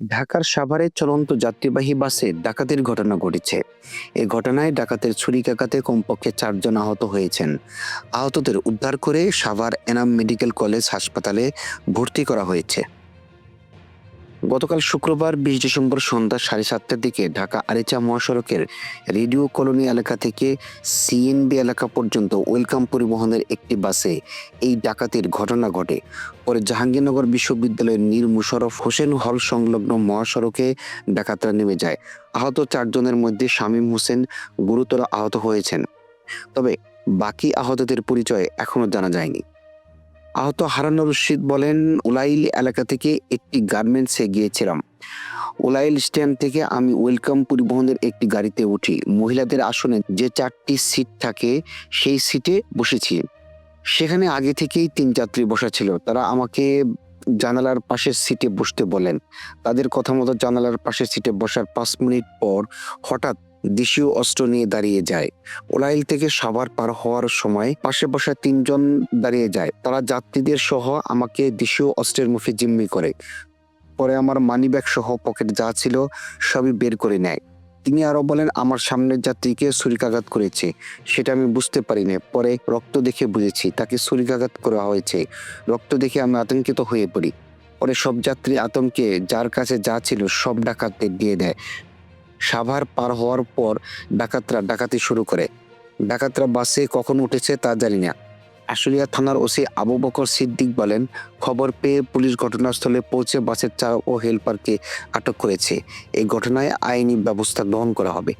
ঢাকার সাভারে চলন্ত যাত্রীবাহী বাসে ডাকাতির ঘটনা ঘটেছে। এ ঘটনায় ডাকাতের ছুরিকাঘাতে কমপক্ষে চারজন আহত হয়েছেন। আহতদের উদ্ধার করে সাভার এনাম মেডিকেল কলেজ হাসপাতালে ভর্তি করা হয়েছে। গতকাল শুক্রবার বিশ ডিসেম্বর সন্ধ্যা সাড়ে সাতটার দিকে ঢাকা আরিচা মহাসড়কের রেডিও কলোনি এলাকা থেকে সিএনবি এলাকা পর্যন্ত ওয়েলকাম পরিবহনের একটি বাসে এই ডাকাতির ঘটনা ঘটে। পরে জাহাঙ্গীরনগর বিশ্ববিদ্যালয়ের মীর মুশারফ হোসেন হল সংলগ্ন মহাসড়কে ডাকাতরা নেমে যায়। আহত চারজনের মধ্যে শামীম হোসেন গুরুতর আহত হয়েছেন। তবে বাকি আহতদের পরিচয় এখনও জানা যায়নি। আহত হারান রশিদ বলেন, উলাইল এলাকা থেকে একটি গার্মেন্টসে গিয়েছিলাম। উলাইল স্ট্যান্ড থেকে আমি ওয়েলকাম পরিবহনের একটি গাড়িতে উঠি। মহিলাদের আসনে যে চারটি সিট থাকে, সেই সিটে বসেছি। সেখানে আগে থেকেই তিন যাত্রী বসা ছিল। তারা আমাকে জানালার পাশের সিটে বসতে বলেন। তাদের কথা মতো জানালার পাশের সিটে বসার পাঁচ মিনিট পর হঠাৎ দেশীয় অস্ত্র নিয়ে দাঁড়িয়ে যায়। ওলাইল থেকে সাভার পার হওয়ার সময় পাশে বসা তিনজন দাঁড়িয়ে যায়। তারা যাত্রীদের সহ আমাকে দেশীয় অস্ত্রের মুখে জিম্মি করে। পরে আমার মানিব্যাগ সহ পকেট যা ছিল সবই বের করে নেয়। তিনি আরও বলেন, আমার সামনের যাত্রীকে ছুরিকাঘাত করেছে। সেটা আমি বুঝতে পারিনি। পরে রক্ত দেখে বুঝেছি, তাকে ছুরিকাঘাত করা হয়েছে। রক্ত দেখে আমি আতঙ্কিত হয়ে পড়ি। পরে সব যাত্রী আতঙ্কে যার কাছে যা ছিল সব ডাকাতদের দিয়ে দেয়। সাভার পার হওয়ার পর ডাকাতরা ডাকাতি শুরু করে। ডাকাতরা বাসে কখন উঠেছে তা জানি না। আশুলিয়া থানার ওসি আবু বকর সিদ্দিক বলেন, খবর পেয়ে পুলিশ ঘটনাস্থলে পৌঁছে বাসের চালক ও হেলপারকে আটক করেছে। এই ঘটনায় আইনি ব্যবস্থা গ্রহণ করা হবে।